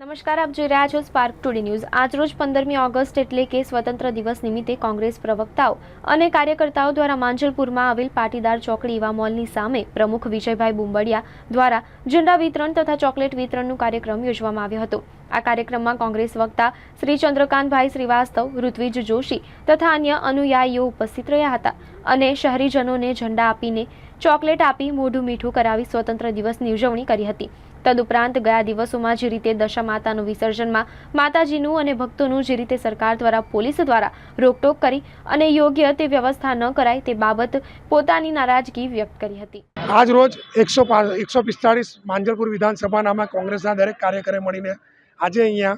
નમસ્કાર, આપ જોઈ રહ્યા છો સ્પાર્ક ટુડે ન્યૂઝ આજરોજ પંદરમી ઓગસ્ટ એટલે કે સ્વતંત્ર દિવસ નિમિત્તે કોંગ્રેસ પ્રવક્તાઓ અને કાર્યકર્તાઓ દ્વારા માંજલપુરમાં આવેલ પાટીદાર ચોકડી એવા મોલની સામે પ્રમુખ વિજયભાઈ બુંબડિયા દ્વારા ઝંડા વિતરણ તથા ચોકલેટ વિતરણનું કાર્યક્રમ યોજવામાં આવ્યો હતો. આ કાર્યક્રમમાં કોંગ્રેસ વક્તા શ્રી ચંદ્રકાંતભાઈ શ્રીવાસ્તવ, ઋત્વિજ જોશી તથા અન્ય અનુયાયીઓ ઉપસ્થિત રહ્યા હતા અને શહેરીજનોને ઝંડા આપીને ચોકલેટ આપી મોઢું મીઠું કરાવી સ્વતંત્ર દિવસની ઉજવણી કરી હતી. તદુપરાંત ગયા દિવસોમાં જે રીતે દશા માતાનું વિસર્જનમાં માતાજીનું અને ભક્તોનું જે રીતે સરકાર દ્વારા, પોલીસ દ્વારા રોકટોક કરી અને યોગ્ય તે વ્યવસ્થા ન કરાય તે બાબત પોતાની નારાજગી વ્યક્ત કરી હતી. આજ રોજ એકસો એકસો પિસ્તાળીસ માંજલપુર વિધાનસભાનામાં કોંગ્રેસના દરેક કાર્યકરે મળીને આજે અહીંયા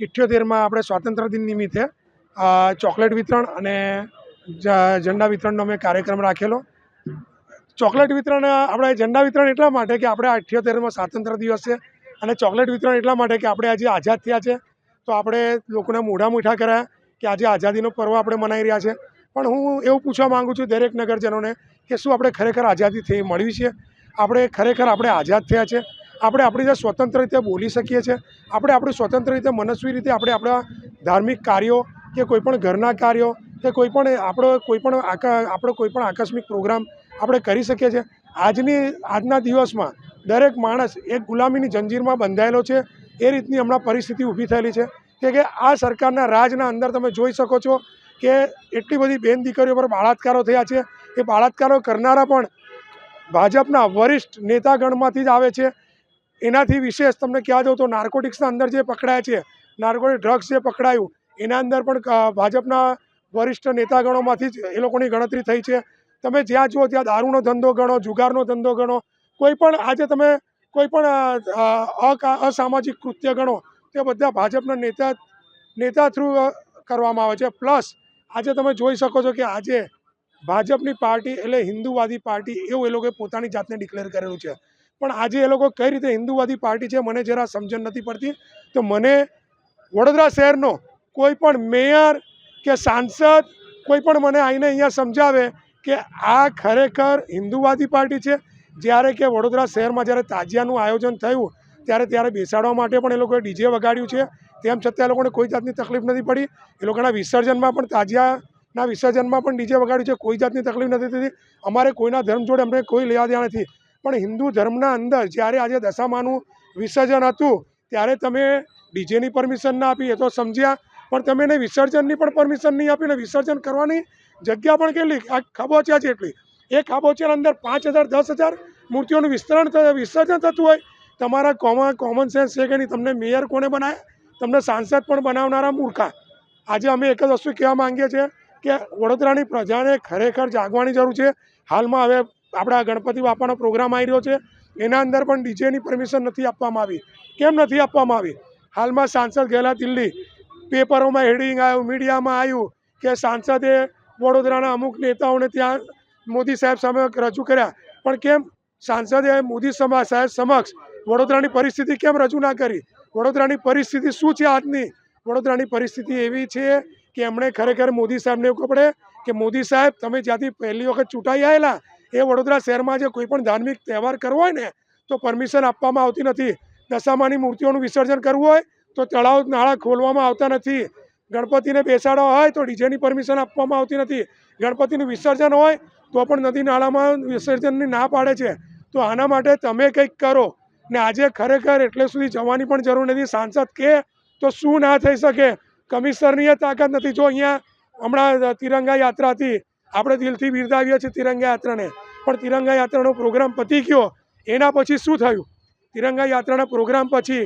ઇઠ્યોતેરમાં આપણે સ્વાતંત્ર્ય દિન નિમિત્તે ચોકલેટ વિતરણ અને ઝંડા વિતરણનો અમે કાર્યક્રમ રાખેલો. ચોકલેટ વિતરણ આપણે ઝંડા વિતરણ એટલા માટે કે આપણે અઠ્યોતેરમાં સ્વાતંત્ર્ય દિવસ છે અને ચોકલેટ વિતરણ એટલા માટે કે આપણે આજે આઝાદ થયા છે. તો આપણે લોકોને મોઢા મીઠા કર્યા કે આજે આઝાદીનો પર્વ આપણે મનાવી રહ્યા છે. પણ હું એવું પૂછવા માગું છું દરેક નગરજનોને કે શું આપણે ખરેખર આઝાદી થઈ મળવી છે? આપણે ખરેખર આપણે આઝાદ થયા છે? આપણે આપણી રીતે સ્વતંત્ર રીતે બોલી શકીએ છીએ આપણે આપણી સ્વતંત્ર રીતે મનસ્વી રીતે આપણે આપણા ધાર્મિક કાર્યો કે કોઈપણ ઘરના કાર્યો કે કોઈપણ આપણો કોઈપણ આકા, આપણો કોઈપણ આકસ્મિક પ્રોગ્રામ આપણે કરી શકીએ છીએ. આજની, આજના દિવસમાં દરેક માણસ એક ગુલામીની જંજીરમાં બંધાયેલો છે. એ રીતની હમણાં પરિસ્થિતિ ઊભી થયેલી છે કે કે આ સરકારના રાજના અંદર તમે જોઈ શકો છો કે એટલી બધી બેન દીકરીઓ પર બળાત્કારો થયા છે. એ બાળાત્કારો કરનારા પણ ભાજપના વરિષ્ઠ નેતાગણમાંથી જ આવે છે. એનાથી વિશેષ તમને કહેવા જાઉં તો નાર્કોટિક્સના અંદર જે પકડાયા છે, નાર્કોટિક ડ્રગ્સ જે પકડાયું, એના અંદર પણ ભાજપના વરિષ્ઠ નેતાગણોમાંથી જ એ લોકોની ગણતરી થઈ છે. તમે જ્યાં જુઓ ત્યાં દારૂનો ધંધો ગણો, જુગારનો ધંધો ગણો, કોઈ પણ આજે તમે કોઈ પણ અસામાજિક કૃત્ય ગણો તે બધા ભાજપના નેતા નેતા થ્રુ કરવામાં આવે છે. પ્લસ આજે તમે જોઈ શકો છો કે આજે ભાજપની પાર્ટી એટલે હિન્દુવાદી પાર્ટી એવું એ લોકોએ પોતાની જાતને ડિક્લેર કરેલું છે. પણ આજે એ લોકો કઈ રીતે હિન્દુવાદી પાર્ટી છે મને જરા સમજણ નથી પડતી. તો મને વડોદરા શહેરનો કોઈ પણ મેયર કે સાંસદ કોઈ પણ મને આવીને અહીંયા સમજાવે કે આ ખરેખર હિન્દુવાદી પાર્ટી છે? જ્યારે કે વડોદરા શહેરમાં જ્યારે તાજિયાનું આયોજન થયું, ત્યારે ત્યારે બેસાડવા માટે પણ એ લોકોએ ડીજે વગાડ્યું છે. તેમ છતાં એ લોકોને કોઈ જાતની તકલીફ નથી પડી. એ લોકોના વિસર્જનમાં પણ તાજિયાના વિસર્જનમાં પણ ડીજે વગાડ્યું છે. કોઈ જાતની તકલીફ નથી થતી. અમારે કોઈના ધર્મ જોડે અમને કોઈ લેવા દેવા નથી. પણ હિન્દુ ધર્મના અંદર જ્યારે આજે દશામાનું વિસર્જન હતું, ત્યારે તમે ડીજેની પરમિશન ના આપી, એ તો સમજ્યા. પણ તમે એને વિસર્જનની પણ પરમિશન નહીં આપી ને વિસર્જન કરવાની જગ્યા પણ કેટલી? આ ખાબોચિયા છે એટલી. એ ખાબોચિયાની અંદર પાંચ હજાર, દસ હજાર મૂર્તિઓનું વિસ્તરણ વિસર્જન થતું હોય, તમારા કોમન કોમન સેન્સ છે કે નહીં, તમને મેયર કોને બનાવ્યા તમને સાંસદ પણ બનાવનારા મૂર્ખા. આજે અમે એક જ વસ્તુ કહેવા માંગીએ છીએ કે વડોદરાની પ્રજાને ખરેખર જાગવાની જરૂર છે. હાલમાં હવે આપણા ગણપતિ બાપાનો પ્રોગ્રામ આવી રહ્યો છે. એના અંદર પણ ડીજેની પરમિશન નથી આપવામાં આવી. કેમ નથી આપવામાં આવી? હાલમાં સાંસદ ગયેલા દિલ્હી, પેપરોમાં હેડિંગ આવ્યું મીડિયામાં આવ્યું કે સાંસદે વડોદરાના અમુક નેતાઓને ત્યાં મોદી સાહેબ સામે રજૂ કર્યા. પણ કેમ? સાંસદે મોદી સમા, સાહેબ સમક્ષ વડોદરાની પરિસ્થિતિ કેમ રજૂ ના કરી? વડોદરાની પરિસ્થિતિ શું છે આજની? વડોદરાની પરિસ્થિતિ એવી છે કે એમણે ખરેખર મોદી સાહેબને એવું પડે કે મોદી સાહેબ, તમે જ્યાંથી પહેલી વખત ચૂંટાઈ આવેલા, એ વડોદરા શહેરમાં જે કોઈ પણ ધાર્મિક તહેવાર કરવો હોય ને, તો પરમિશન આપવામાં આવતી નથી. દશામાની મૂર્તિઓનું વિસર્જન કરવું હોય, તો તળાવ નાળા ખોલવામાં આવતા નથી. ગણપતિને બેસાડવા હોય તો ડીજેની પરમિશન આપવામાં આવતી નથી. ગણપતિનું વિસર્જન હોય તો પણ નદી નાળામાં વિસર્જનની ના પાડે છે. તો આના માટે તમે કંઈક કરો. ને આજે ખરેખર એટલે સુધી જવાની પણ જરૂર નથી. સાંસદ કે તો શું ના થઈ શકે? કમિશનરની એ તાકાત નથી. જો અહીંયા હમણાં તિરંગા યાત્રા હતી, આપણે દિલથી બિરદાવીએ છીએ તિરંગા યાત્રાને. પણ તિરંગા યાત્રાનો પ્રોગ્રામ પતી ગયો. એના પછી શું થયું? તિરંગા યાત્રાના પ્રોગ્રામ પછી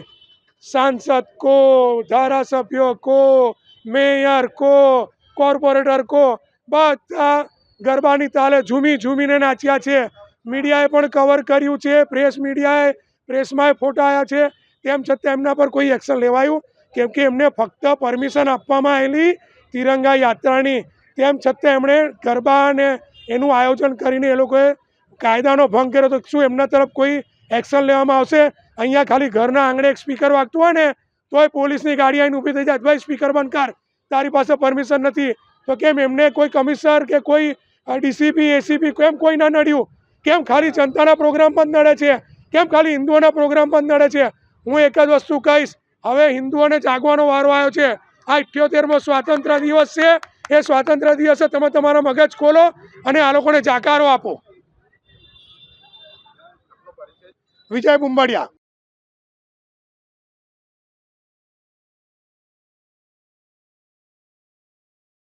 સાંસદ કો ધારાસભ્યો કો મેયર કો કોર્પોરેટર કો બધા ગરબાની તાલે ઝૂમી ઝૂમીને નાચ્યા છે. મીડિયાએ પણ કવર કર્યું છે. પ્રેસ મીડિયાએ પ્રેસમાંય ફોટા આવ્યા છે. તેમ છતાં એમના પર કોઈ એક્શન લેવાયું. કેમ કે એમને ફક્ત પરમિશન આપવામાં આવેલી તિરંગા યાત્રાની. તેમ છતાં એમણે ગરબા અને એનું આયોજન કરીને એ લોકોએ કાયદાનો ભંગ કર્યો. તો શું એમના તરફ કોઈ એક્શન લેવામાં આવશે? અહીંયા ખાલી ઘરના આંગણે એક સ્પીકર વાગતું હોય ને, તોય પોલીસની ગાડી આવીને ઊભી થઈ જાય. ભાઈ સ્પીકર બંધ કર. તારી પાસે પરમિશન નથી. તો કેમ એમને કોઈ કમિશનર કે કોઈ ડીસીપી એસીપી કેમ કોઈ ના નડ્યું? કેમ ખાલી જનતાના પ્રોગ્રામ પણ નડે છે? કેમ ખાલી હિન્દુઓના પ્રોગ્રામ પણ નડે છે? હું એક જ વસ્તુ કહીશ. હવે હિન્દુઓને જાગવાનો વારો આવ્યો છે. આ ઇઠ્યોતેરમો સ્વાતંત્ર્ય દિવસ છે. એ સ્વાતંત્ર્ય દિવસે તમે તમારો મગજ ખોલો અને આ લોકોને જાકારો આપો. વિજય બુંબાડિયા